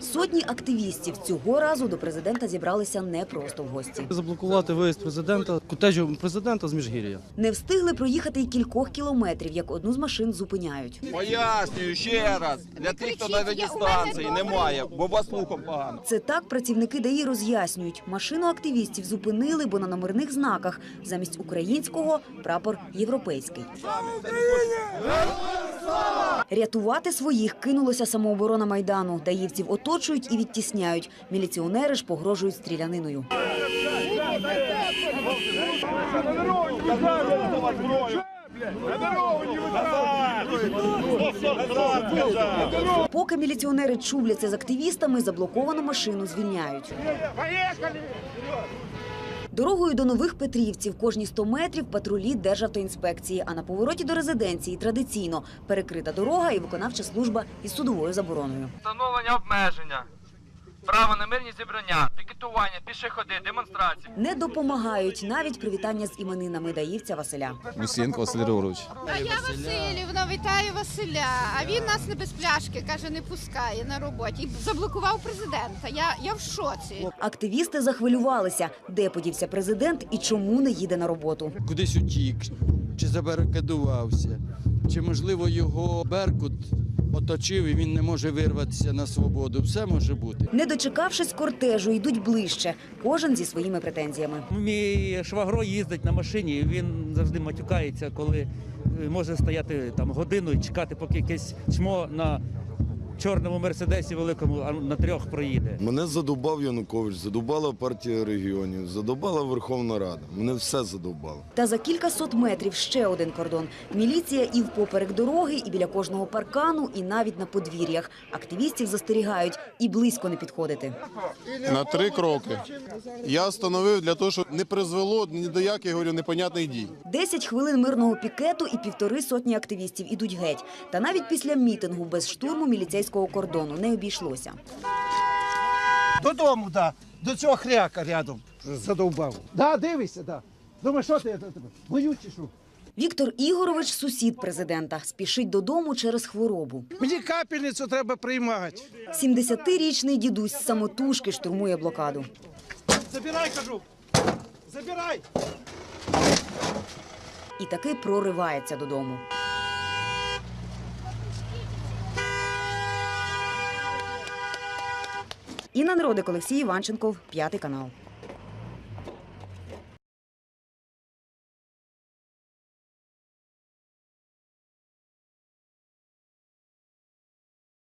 Сотні активістів цього разу до президента зібралися не просто в гості. Заблокувати виїзд президента, котеджу президента з Міжгір'я. Не встигли проїхати й кількох кілометрів, як одну з машин зупиняють. Пояснюю ще раз. Для тих, хто на дистанції немає, бо вас слухом погано. Це так працівники ДАІ роз'яснюють. Машину активістів зупинили, бо на номерних знаках замість українського прапор європейський. Рятувати своїх кинулося самооборона майдану. Даївців оточують і відтісняють. Міліціонери ж погрожують стріляниною. Поки міліціонери чубляться з активістами, заблоковану машину звільняють. Дорогою до нових Петрівців. Кожні 100 метрів патрулі Державтоінспекції, а на повороті до резиденції традиційно перекрита дорога і виконавча служба із судовою забороною. Встановлення обмеження, право на мирні зібрання, пікетування, пішоходи, демонстрації. Не допомагають навіть привітання з іменинами даївця Василя. Мусієнко Василь Григорович. А я Васильівна, вітаю Василя. А він нас не без пляшки, каже, не пускає на роботі. І заблокував президента. Я, я в шоці. Активісти захвилювалися, де подівся президент і чому не їде на роботу. кудись утік, чи забарикадувався, чи можливо його Беркут оточив і він не може вирватися на свободу. Все може бути. Не дочекавшись кортежу, йдуть ближче, кожен зі своїми претензіями. Мій швагро їздить на машині, він завжди матюкається, коли е, може стояти там годину і чекати, поки якесь чмо на чорному мерседесі великому а на трьох проїде. Мене задовбав Янукович, задовбала партія регіонів, задовбала Верховна Рада. Мене все задовбало. Та за кілька сот метрів ще один кордон. Міліція і впоперек дороги, і біля кожного паркану, і навіть на подвір'ях. Активістів застерігають і близько не підходити. на три кроки. Я встановив для того, щоб не призвело ні до яких говорю непонятних дій. Десять хвилин мирного пікету і півтори сотні активістів ідуть геть. Та навіть після мітингу без штурму міліцейського кордону не обійшлося. Додому, да. До цього хряка рядом задовбав. Да, дивися, да. Думаю, що ти? Боюсь чи що? Віктор Ігорович, сусід президента, спішить додому через хворобу. Мені капельницю треба приймати. 70-річний дідусь самотужки штурмує блокаду. Забирай, кажу. Забирай. І таки проривається додому. Інна Народик, Олексій Іванченков, п'ятий канал.